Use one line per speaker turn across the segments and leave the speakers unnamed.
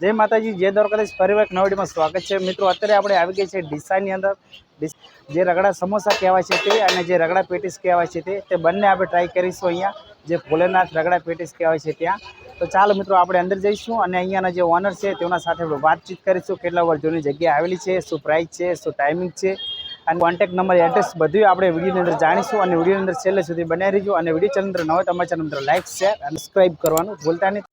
જય માતાજી, જય દ્વારકાધીશ. ફરી એક નવડીમાં સ્વાગત છે. મિત્રો, અત્યારે આપણે આવી ગઈ છે ડીસાની અંદર. જે રગડા સમોસા કહેવાય છે તે અને જે રગડા પેટીસ કહેવાય છે તે તે બંને આપણે ટ્રાય કરીશું અહીંયા. જે ભોલેનાથ રગડા પેટીસ કહેવાય છે ત્યાં. તો ચાલો મિત્રો, આપણે અંદર જઈશું અને અહીંયાના જે ઓનર છે તેના સાથે આપણે વાતચીત કરીશું. કેટલા વર્ષ જૂની જગ્યા આવેલી છે, શું પ્રાઇસ છે, શું ટાઈમિંગ છે. અને કોન્ટેક્ટ નંબર એડ્રેસ બધું આપણે વિડીયોની અંદર જાણીશું અને વિડીયોની અંદર છેલ્લે સુધી બનાવી રહીશું અને વીડિયો ચેનલ અંદર ન તમારા ચેનલ અંદર લાઇક શેર અને સબસ્ક્રાઈબ કરવાનું ભૂલતા નહીં.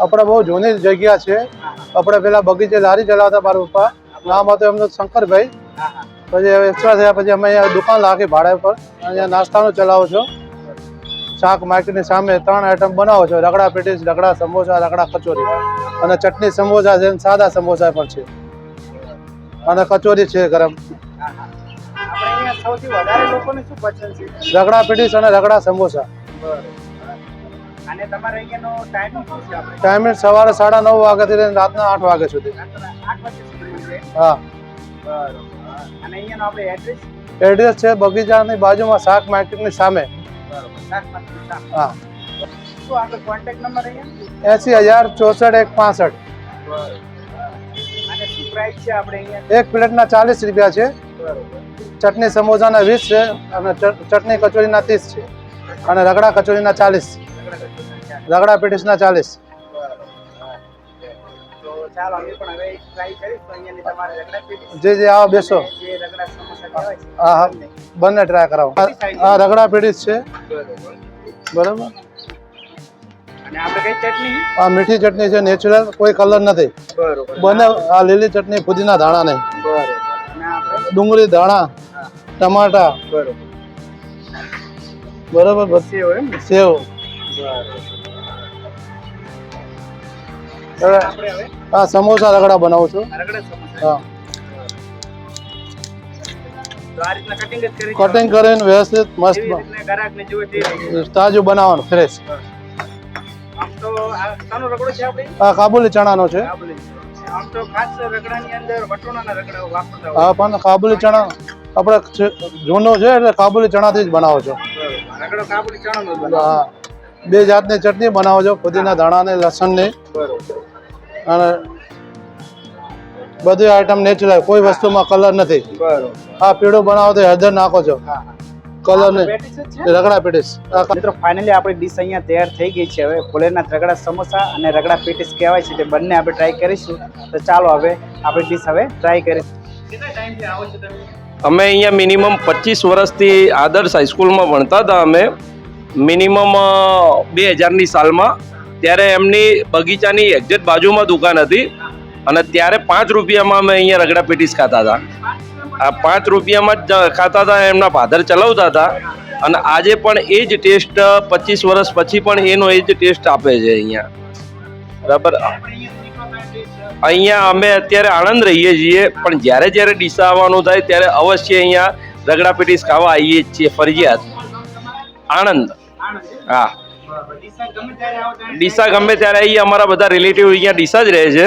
આપણે
બહુ જૂની જગ્યા છે. આપણે પેલા બગીચે લારી ચલાવતા મારા પપ્પા. નામ હતું એમનું શંકરભાઈ. પછી એક્સ્ટ્રા થયા પછી અમે અહીંયા દુકાન રાખી ભાડે પર અહીંયા નાસ્તાનું ચલાવો છો. શાક માર્કેટની સામે ત્રણ આઈટમ બનાવો છો. રગડા પેટીસ રગડા સમોસા રગડા કચોરી. અને ચટણી સમોસા છે સાદા સમોસા પણ છે. અને કચોરી છે ગરમ. રગડા પેટીસ અને રગડા સમોસા.
અને તમારે અહીંયાનો ટાઈમિંગ શું છે આપણે?
ટાઈમિંગ સવારે સાડા નવ વાગ્યાથી લઈને રાતના આઠ વાગ્યા સુધી.
આઠ વાગ્યા સુધી છે?
હા.
બરોબર. અને અહીંયાનો આપણે એડ્રેસ
એડ્રેસ છે બગીચાની બાજુમાં શાક માર્કેટની સામે. હા.
શું આપણે કોન્ટેક્ટ નંબર અહીંયા?
એસી હજાર ચોસઠ એક પાસઠ.
અને શું પ્રાઇસ છે આપણે અહીંયા?
એક પ્લેટના ચાલીસ રૂપિયા છે. ચટણી સમોસાના વીસ છે અને ચટણી કચોરીના ત્રીસ છે. અને રગડા કચોરીના ચાલીસ રગડા પેટીસના ચાલીસ. જી જે આવો બેસો. હા હા. બંને ટ્રાય કરાવો. આ- રગડા પેટીસ છે. બરાબર? આ મીઠી ચટણી છે નેચરલ કોઈ કલર નથી. બંને આ લીલી ચટણી ફુદીના ધાણા નહીં. ડુંગળી ધાણા ટમાટા.
બરાબર. સેવ.
આ સમોસા રગડા બનાવું છું. હા.
કટિંગ
કરીને વ્યવસ્થિત મસ્ત. તાજું બનાવવાનું ફ્રેશ
આપણે?
કાબુલી ચણાનો છે. આ પણ કાબુલી ચણા આપણે જૂનો છે એટલે કાબુલી ચણાથી જ બનાવો છો. હા. બે જાતની ચટણી બનાવો છો પુદીના ધાણાને લસણની. અને બધી આઈટમ નેચરલ કોઈ વસ્તુમાં કલર નથી.
બરોબર.
આ પીળું બનાવો તો હળદર નાખો છો.
હા હા.
કલર ને રગડા પેટીસ
મિત્રો ફાઇનલી આપણી ડિશ અહીંયા તૈયાર થઈ ગઈ છે. હવે ભોલેનાથ રગડા સમોસા અને રગડા પેટીસ કહેવાય છે. તે બંને આપણે ટ્રાય કરીશું. તો ચાલો હવે આપણી ડિશ હવે ટ્રાય કરીશું. કેટલા ટાઈમથી આવો છો તમે?
અમે અહીંયા મિનિમમ પચીસ વર્ષથી આદર્શ હાઈસ્કૂલમાં ભણતા હતા અમે. મિનિમમ બે હજારની સાલમાં ત્યારે એમની બગીચાની એક્ઝેક્ટ બાજુમાં દુકાન હતી અને ત્યારે પાંચ રૂપિયામાં અમે અહીંયા રગડા પેટીસ ખાતા હતા. આ પાંચ રૂપિયામાં જ ખાતા હતા, એમના ભાદર ચલાવતા હતા અને આજે પણ એ જ ટેસ્ટ પચીસ વર્ષ પછી પણ એનો એ જ ટેસ્ટ આપે છે અહીંયા. બરાબર? અહીંયા અમે અત્યારે આણંદ રહીએ છીએ, પણ જ્યારે જ્યારે ડીસા આવવાનું થાય ત્યારે અવશ્ય અહીંયા રગડા પેટીસ ખાવા આવીએ જ છીએ ફરજિયાત. આણંદ. હા. ડીસા ગમે ત્યારે આવીએ અમારા બધા રિલેટિવ અહીંયા ડીસા જ રહે છે.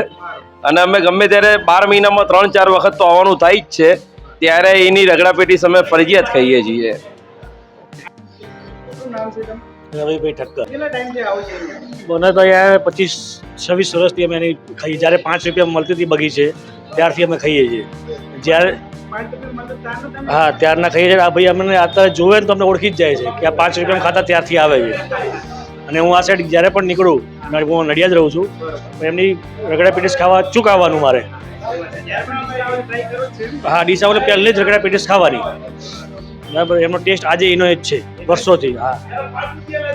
અને અમે ગમે ત્યારે બાર મહિનામાં ત્રણ ચાર વખત તો આવવાનું થાય જ છે. ત્યારે એની રગડાપેટી અમે ફરજિયાત ખાઈએ છીએ.
રવિભાઈ ઠક્કર. મને તો અહીંયા પચીસ છવ્વીસ વર્ષથી અમે એની ખાઈએ. જ્યારે પાંચ રૂપિયા મળતી હતી બગીચે ત્યારથી અમે ખાઈએ છીએ. જ્યારે હા, ત્યારના ખાઈએ છીએ આ ભાઈ અમને અત્યારે જોવે ને તો અમને ઓળખી જ જાય છે કે આ પાંચ રૂપિયા ખાતા ત્યારથી આવે છે. અને હું આ સાઈડ જ્યારે પણ નીકળું હું નડિયાદ રહું છું એમની રગડા પેટીસ ખાવા ચૂક આવવાનું મારે? હા, ડીસાઓને પહેલે જ રગડા પેટીસ ખાવાની. બરાબર, એમનો ટેસ્ટ આજે એનો જ છે, વર્ષોથી, હા.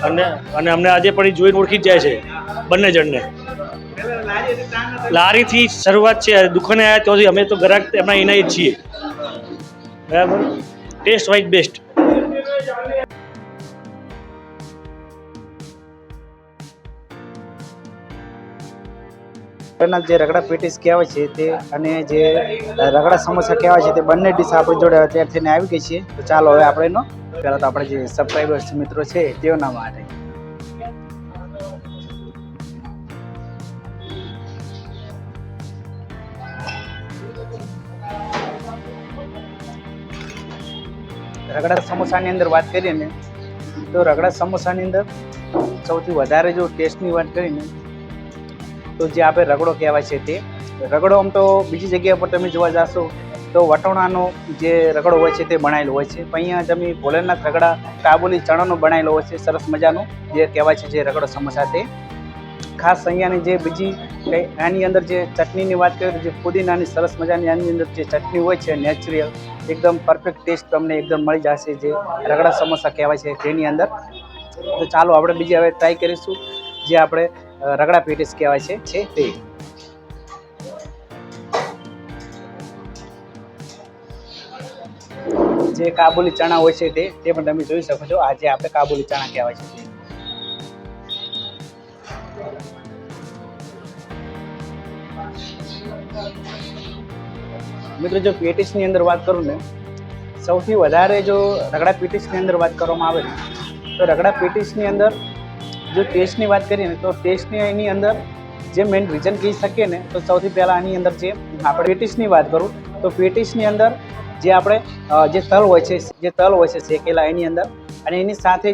અને અને અમને આજે પણ એ જોઈને ઓળખી જ જાય છે, બંને જણને. લારીથી શરૂઆત છે દુકાને આવ્યા ત્યાંથી અમે તો ગ્રાહક એમના એના જ છીએ. બરાબર? ટેસ્ટ વાઇઝ બેસ્ટ
એના જે રગડા પેટીસ કહેવાય છે તે અને જે રગડા સમોસા કહેવાય છે તે બંને ડીશ આપણી જોડે અત્યારે થઈને આવી ગઈ છે. તો ચાલો હવે આપણે એનો, પહેલાં તો આપણે જે સબસ્ક્રાઈબર્સ મિત્રો છે તેઓના માટે રગડા સમોસાની અંદર વાત કરીએ ને તો રગડા સમોસાની અંદર સૌથી વધારે જો ટેસ્ટની વાત કરીએ ને તો જે આપણે રગડો કહેવાય છે તે. રગડો આમ તો બીજી જગ્યા પર તમે જોવા જાશો, તો વટોણાનો જે રગડો હોય છે તે બનાવેલો હોય છે. પણ અહીંયા તમે ભોલેનાથ રગડા કાબુલી ચણાનો બનાવેલો હોય છે, સરસ મજાનો, જે કહેવાય છે જે રગડો સમોસા તે. ખાસ અહીંયાની જે બીજી કંઈ આની અંદર જે ચટણીની વાત કરીએ જે પુદીનાની સરસ મજાની આની અંદર જે ચટણી હોય છે નેચરલ એકદમ પરફેક્ટ ટેસ્ટ તમને એકદમ મળી જશે જે રગડા સમોસા કહેવાય છે તેની અંદર. તો ચાલો આપણે બીજી હવે ટ્રાય કરીશું જે આપણે રગડા પેટીસ કહેવાય છે તે. જે કાબુલી ચણા હોય છે તે તે પણ તમે જોઈ શકો છો. આ જે આપણે કાબુલી ચણા કહેવાય છે. મિત્રો, જો પેટીસની અંદર વાત કરું ને, સૌથી વધારે જો રગડા પેટીસની અંદર વાત કરવામાં આવે ને તો રગડા પેટીસની અંદર જો ટેસ્ટની વાત કરીએ ને, તો ટેસ્ટની એની અંદર જે મેઇન રીઝન કહી શકીએ ને, તો સૌથી પહેલાં આની અંદર જે આપણે પેટીસની વાત કરું, તો પેટીસની અંદર જે આપણે જે તલ હોય છે, જે તલ હોય છે, શેકેલા, એની અંદર અને એની સાથે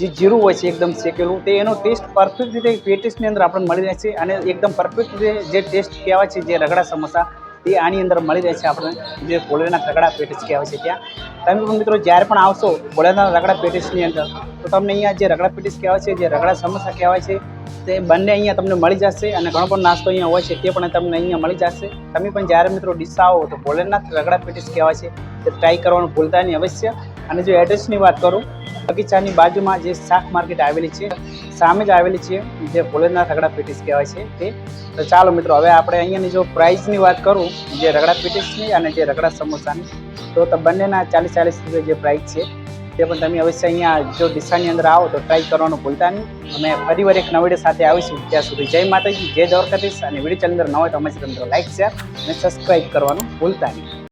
જે જીરું હોય છે, એકદમ શેકેલું, તે એનો ટેસ્ટ પરફેક્ટ રીતે પેટીસની અંદર આપણને મળી રહે છે અને એકદમ પરફેક્ટ રીતે જે ટેસ્ટ કહેવાય છે, જે રગડા સમોસા, તે આની અંદર મળી રહે છે આપણને. જે કોલેરના રગડા પેટીસ કહેવાય છે ત્યાં. તમે પણ મિત્રો જ્યારે પણ આવશો ભોલેનાથ રગડા પેટીસની અંદર, તો તમને અહીંયા જે રગડા પેટીસ કહેવાય છે, જે રગડા સમોસા કહેવાય છે, તે બંને અહીંયા તમને મળી જશે અને ઘણો પણ નાસ્તો અહીંયા હોય છે, તે પણ તમને અહીંયા મળી જશે. તમે પણ જ્યારે મિત્રો ડીસા આવો તો ભોલેનાથ રગડા પેટીસ કહેવાય છે, તે ટ્રાય કરવાનું ભૂલતા નહીં અવશ્ય. અને જો એડ્રેસની વાત કરું, બગીચાની બાજુમાં જે શાક માર્કેટ આવેલી છે, સામે જ આવેલી છે, જે ભોલેનાથ રગડા પેટીસ કહેવાય છે તે. તો ચાલો મિત્રો, હવે આપણે અહીંયાની જો પ્રાઇસની વાત કરું, જે રગડા પેટીસની અને જે રગડા સમોસાની, તો બંનેના ચાલીસ ચાલીસ રૂપિયા જે પ્રાઇસ છે, તે પણ તમે અવશ્ય અહીંયા જો ડીસાની અંદર આવો તો ટ્રાય કરવાનું ભૂલતા નહીં. અમે ફરી વાર એક નવડે સાથે આવીશું. ત્યાં સુધી જય માતાજી, જય દ્વારકાધીશ અને વીડિયો ચેનલ ન હોય તો અમારી ચેનલ લાઈક, શેર અને સબસ્ક્રાઈબ કરવાનું ભૂલતા નહીં.